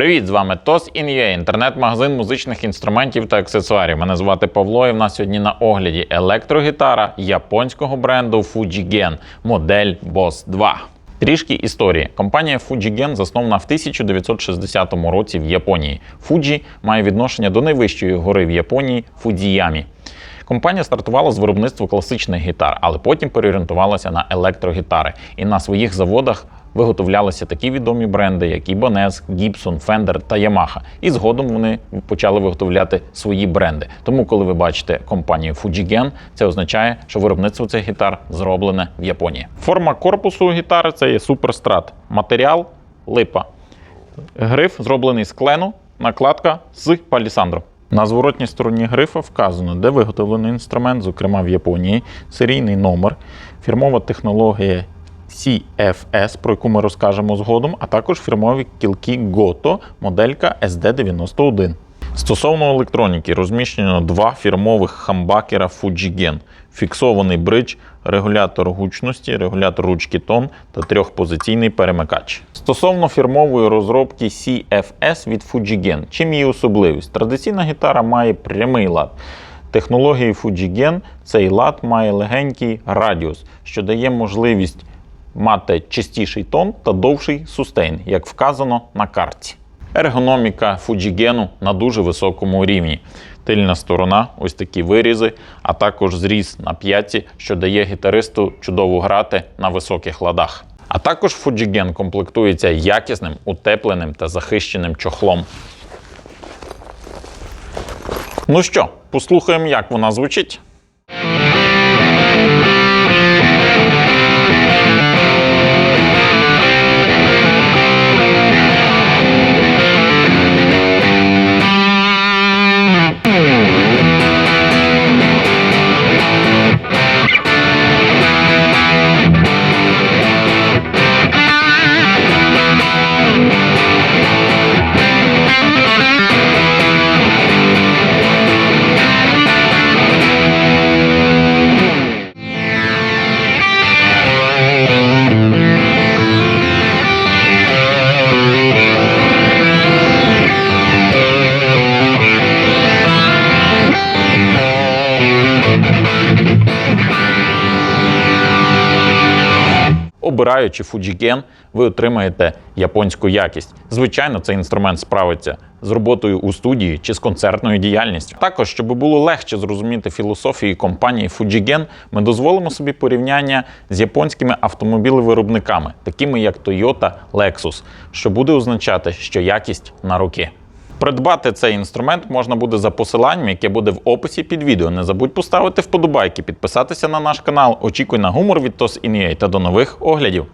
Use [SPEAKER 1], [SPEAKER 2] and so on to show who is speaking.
[SPEAKER 1] Привіт, з вами TOS In.ua, інтернет-магазин музичних інструментів та аксесуарів. Мене звати Павло, і в нас сьогодні на огляді електрогітара японського бренду Fujigen, модель Boss 2. Трішки історії. Компанія Fujigen заснована в 1960 році в Японії. Fuji має відношення до найвищої гори в Японії Фудзіямі. Компанія стартувала з виробництва класичних гітар, але потім переорієнтувалася на електрогітари. І на своїх заводах виготовлялися такі відомі бренди, як Ibanez, Gibson, Fender та Yamaha. І згодом вони почали виготовляти свої бренди. Тому, коли ви бачите компанію Fujigen, це означає, що виробництво цих гітар зроблене в Японії. Форма корпусу гітари це є суперстрат. Матеріал липа. Гриф зроблений з клену, накладка з палісандру. На зворотній стороні грифа вказано, де виготовлений інструмент, зокрема в Японії, серійний номер, фірмова технологія CFS, про яку ми розкажемо згодом, а також фірмові кілки Goto, моделька SD91. Стосовно електроніки, розміщено два фірмових хамбакера Fujigen, фіксований бридж, регулятор гучності, регулятор ручки тон та трьохпозиційний перемикач. Стосовно фірмової розробки CFS від Fujigen, чим її особливість? Традиційна гітара має прямий лад. Технології Fujigen цей лад має легенький радіус, що дає можливість мати чистіший тон та довший сустейн, як вказано на карті. Ергономіка Fujigen на дуже високому рівні. Тильна сторона, ось такі вирізи, а також зріз на п'ятці, що дає гітаристу чудово грати на високих ладах. А також Fujigen комплектується якісним, утепленим та захищеним чохлом. Ну що, послухаємо, як вона звучить. Обираючи Fujigen, ви отримаєте японську якість. Звичайно, цей інструмент справиться з роботою у студії чи з концертною діяльністю. Також, щоб було легше зрозуміти філософії компанії Fujigen, ми дозволимо собі порівняння з японськими автомобілевиробниками, такими як Toyota, Lexus, що буде означати, що якість на руки. Придбати цей інструмент можна буде за посиланням, яке буде в описі під відео. Не забудь поставити вподобайки, підписатися на наш канал. Очікуй на гумор від TOS.IN.UA та до нових оглядів.